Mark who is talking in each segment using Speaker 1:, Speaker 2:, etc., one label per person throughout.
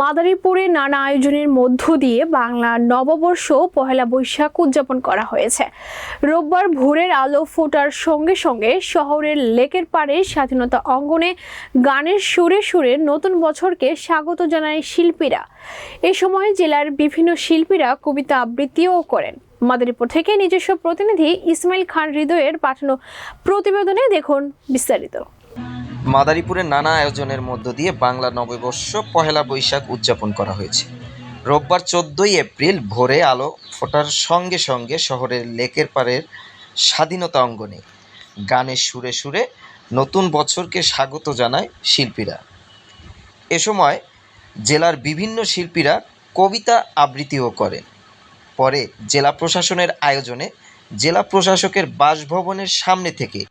Speaker 1: মাদারীপুরে নানা আয়োজনের মধ্য দিয়ে বাংলা নববর্ষ পহেলা বৈশাখ উদযাপন করা হয়েছে। রোববার ভোরের আলো ফোটার সঙ্গে সঙ্গে শহরের লেকের পাড়ে স্বাধীনতা অঙ্গনে গানের সুরে সুরে নতুন বছরকে স্বাগত জানায় শিল্পীরা। এ সময় জেলার বিভিন্ন শিল্পীরা কবিতা আবৃত্তিও করেন। মাদারীপুর থেকে নিজস্ব প্রতিনিধি ইসমাইল খান হৃদয়ের পাঠানো প্রতিবেদনে দেখুন বিস্তারিত।
Speaker 2: মাদারীপুরে নানা আয়োজনের মধ্য দিয়ে বাংলা নববর্ষ পহেলা বৈশাখ উদযাপন করা হয়েছে। রোববার চোদ্দোই এপ্রিল ভোরে আলো ফোটার সঙ্গে সঙ্গে শহরের লেকের পাড়ের স্বাধীনতা অঙ্গনে গানের সুরে সুরে নতুন বছরকে স্বাগত জানায় শিল্পীরা। এ সময় জেলার বিভিন্ন শিল্পীরা কবিতা আবৃত্তিও করেন। পরে জেলা প্রশাসনের আয়োজনে জেলা প্রশাসকের বাসভবনের সামনে থেকে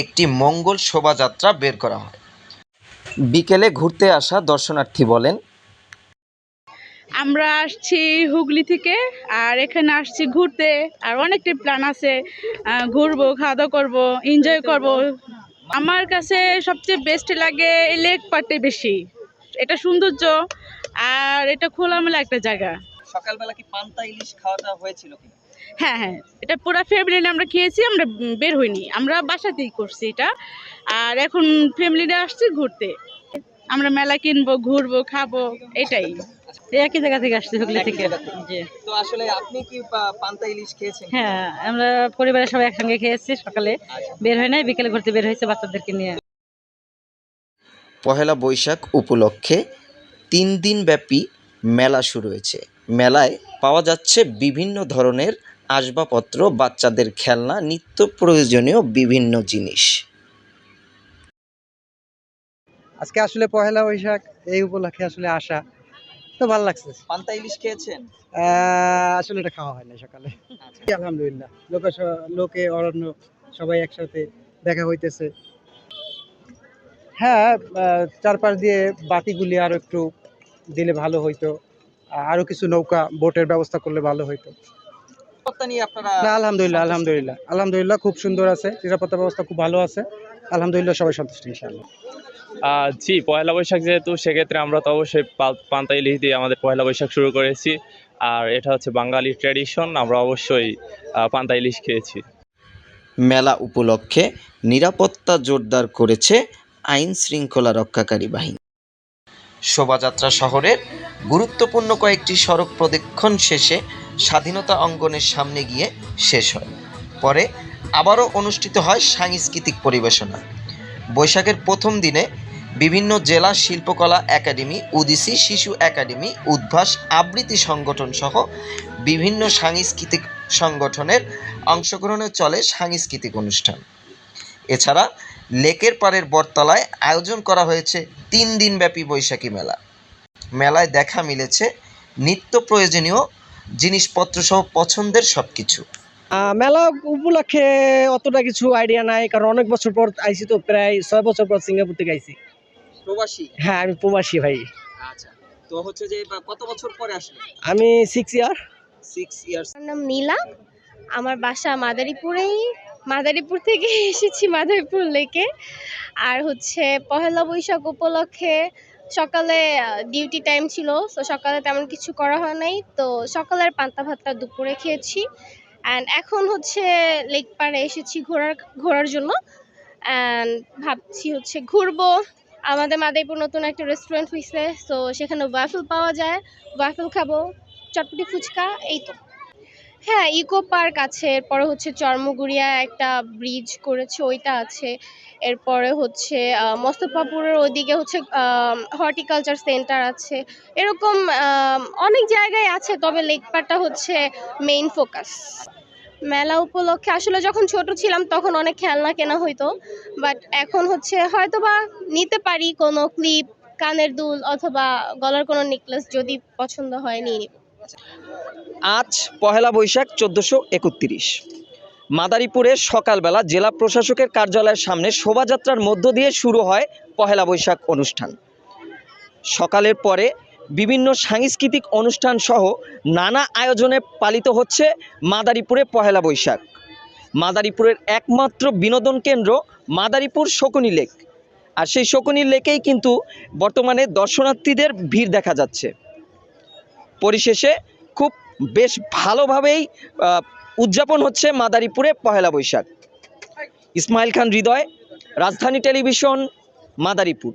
Speaker 2: একটি মঙ্গল শোভাযাত্রা বের করা হয়। বিকেলে ঘুরতে আসা দর্শনার্থী বলেন
Speaker 3: আমরা আসছি হুগলি থেকে আর এখানে আসছি ঘুরতে আর অনেকটা প্ল্যান আছে। ঘুরবো খাওয়া দাওয়া করব এনজয় করব। আমার কাছে সবচেয়ে বেস্ট লাগে এই লেক পার্টে বেশি। এটা সৌন্দর্য আর এটা খোলামেলা একটা জায়গা।
Speaker 2: সকালবেলা কি পান্তা ইলিশ খাওয়াটা হয়েছিল কি
Speaker 3: হ্যাঁ হ্যাঁ। এটা পুরো ফ্যামিলি নিয়ে আমরা খেয়েছি আমরা বের হইনি। আমরা বাসাতেই করছি এটা। আর এখন ফ্যামিলি নিয়ে আসছি ঘুরতে। আমরা মেলা কিনবো ঘুরবো খাব এটাই। একই জায়গা থেকে আসছি হুগলি থেকে।
Speaker 2: তো আসলে আপনি কি পান্তা ইলিশ খেয়েছেন?
Speaker 3: হ্যাঁ আমরা পরিবারের সবাই একসঙ্গে খেয়েছি সকালে।
Speaker 2: আচ্ছা।
Speaker 3: বের হয় নাই বিকেলে ঘুরতে বের হয়েছে বাচ্চাদেরকে নিয়ে।
Speaker 2: পহেলা বৈশাখ উপলক্ষে তিন দিন ব্যাপী মেলা শুরু হয়েছে। মেলায় পাওয়া যাচ্ছে বিভিন্ন ধরনের আসবাবপত্র বাচ্চাদের খেলনা নিত্য প্রয়োজনীয় বিভিন্ন জিনিস।
Speaker 4: আজকে আসলে পহেলা বৈশাখ এই উপলক্ষে আসলে আসা তো ভালো লাগছে।
Speaker 2: পান্তা ইলিশ খেয়েছেন?
Speaker 4: আসলে এটা খাওয়া হয় না সকালে আলহামদুলিল্লাহ লোকে লোকে অরণ্য সবাই একসাথে দেখা হইতেছে। হ্যাঁ চারপাশ দিয়ে বাতিগুলি আরও একটু দিলে ভালো হইতো। আরও কিছু নৌকা বোটের ব্যবস্থা করলে ভালো হইতো।
Speaker 2: নিরাপত্তা নিয়ে আপনারা
Speaker 4: না আলহামদুলিল্লাহ আলহামদুলিল্লাহ। আলহামদুলিল্লাহ খুব সুন্দর আছে। নিরাপত্তা ব্যবস্থা খুব ভালো আছে। আলহামদুলিল্লাহ সবাই সন্তুষ্ট ইনশাআল্লাহ।
Speaker 5: জি পয়লা বৈশাখ যেহেতু সেক্ষেত্রে আমরা তো অবশ্যই পান্তা ইলিশ দিয়ে আমাদের পয়লা বৈশাখ শুরু করেছি। আর এটা হচ্ছে বাঙালি ট্র্যাডিশন আমরা অবশ্যই পান্তা ইলিশ খেয়েছি।
Speaker 2: মেলা উপলক্ষে নিরাপত্তা জোরদার করেছে আইন শৃঙ্খলা রক্ষাকারী বাহিনী। শোভাযাত্রা শহরের গুরুত্বপূর্ণ কয়েকটি সড়ক প্রদক্ষিণ শেষে স্বাধীনতা অঙ্গনের সামনে গিয়ে শেষ হয়। পরে আবারও অনুষ্ঠিত হয় সাংস্কৃতিক পরিবেশনা। বৈশাখের প্রথম দিনে বিভিন্ন জেলা শিল্পকলা একাডেমি, উদিসি শিশু একাডেমি, উদ্ভাস আবৃত্তি সংগঠন সহ বিভিন্ন সাংস্কৃতিক সংগঠনের অংশগ্রহণে চলে সাংস্কৃতিক অনুষ্ঠান। এছাড়া লেকের পাড়ের বটতলায় আয়োজন করা হয়েছে তিন দিনব্যাপী বৈশাখী মেলা। মেলায় দেখা মিলেছে নিত্য প্রয়োজনীয় জিনিসপত্র সহ পছন্দের সব কিছু
Speaker 6: মেলা উপলক্ষে অতটা কিছু আইডিয়া নাই কারণ অনেক বছর পর আইছি তো প্রায় ছয় বছর পর সিঙ্গাপুর থেকে আইছি।
Speaker 2: প্রবাসী?
Speaker 6: হ্যাঁ আমি প্রবাসী ভাই।
Speaker 2: আচ্ছা তো হচ্ছে যে কত বছর পরে আসলে?
Speaker 6: আমি সিক্স ইয়ার
Speaker 2: সিক্স ইয়ার্স
Speaker 7: আমার নাম নীলা। আমার বাসা মাদারীপুরেই। মাদারীপুর থেকে এসেছি মাদারীপুর লেকে। আর হচ্ছে পহেলা বৈশাখ উপলক্ষে সকালে ডিউটি টাইম ছিল, তো সকালে তেমন কিছু করা হয় নাই। তো সকালের পান্তা ভাতটা দুপুরে খেয়েছি। অ্যান্ড এখন হচ্ছে লেক পাড়ে এসেছি ঘোরার ঘোরার জন্য। অ্যান্ড ভাবছি হচ্ছে ঘুরবো। আমাদের মাদারীপুর নতুন একটা রেস্টুরেন্ট হয়েছে তো সেখানে ওয়াফেল পাওয়া যায়। ওয়াফেল খাব, চটপটি ফুচকা, এই তো। হ্যাঁ ইকো পার্ক আছে, এরপরে হচ্ছে চর্মগুড়িয়া একটা ব্রিজ করেছে, ওইটা আছে। এরপরে হচ্ছে মোস্তফাপুরের ওইদিকে হচ্ছে হর্টিকালচার সেন্টার আছে। এরকম অনেক জায়গায় আছে, তবে লেকপাটটা হচ্ছে মেইন ফোকাস মেলা উপলক্ষে, আসলে যখন ছোট ছিলাম, তখন অনেক খেলনা কেনা হইতো। বাট এখন হচ্ছে হয়তো বা নিতে পারি কোনো ক্লিপ কানের দুল, অথবা গলার কোনো নেকলেস যদি পছন্দ হয়, নিয়ে নিব।
Speaker 6: আজ পহেলা বৈশাখ চোদ্দোশো একত্রিশ। মাদারীপুরে সকালবেলা জেলা প্রশাসকের কার্যালয়ের সামনে শোভাযাত্রার মধ্য দিয়ে শুরু হয় পহেলা বৈশাখ অনুষ্ঠান। সকালের পরে বিভিন্ন সাংস্কৃতিক অনুষ্ঠান সহ নানা আয়োজনে পালিত হচ্ছে মাদারীপুরে পহেলা বৈশাখ। মাদারীপুরের একমাত্র বিনোদন কেন্দ্র মাদারীপুর শকুনি লেক। আর সেই শকুনি লেকেই কিন্তু বর্তমানে দর্শনার্থীদের ভিড় দেখা যাচ্ছে। পরিশেষে খুব বেশ ভালোভাবেই উদযাপন হচ্ছে মাদারীপুরে পহেলা বৈশাখ। ইসমাইল খান হৃদয়, রাজধানী টেলিভিশন, মাদারীপুর।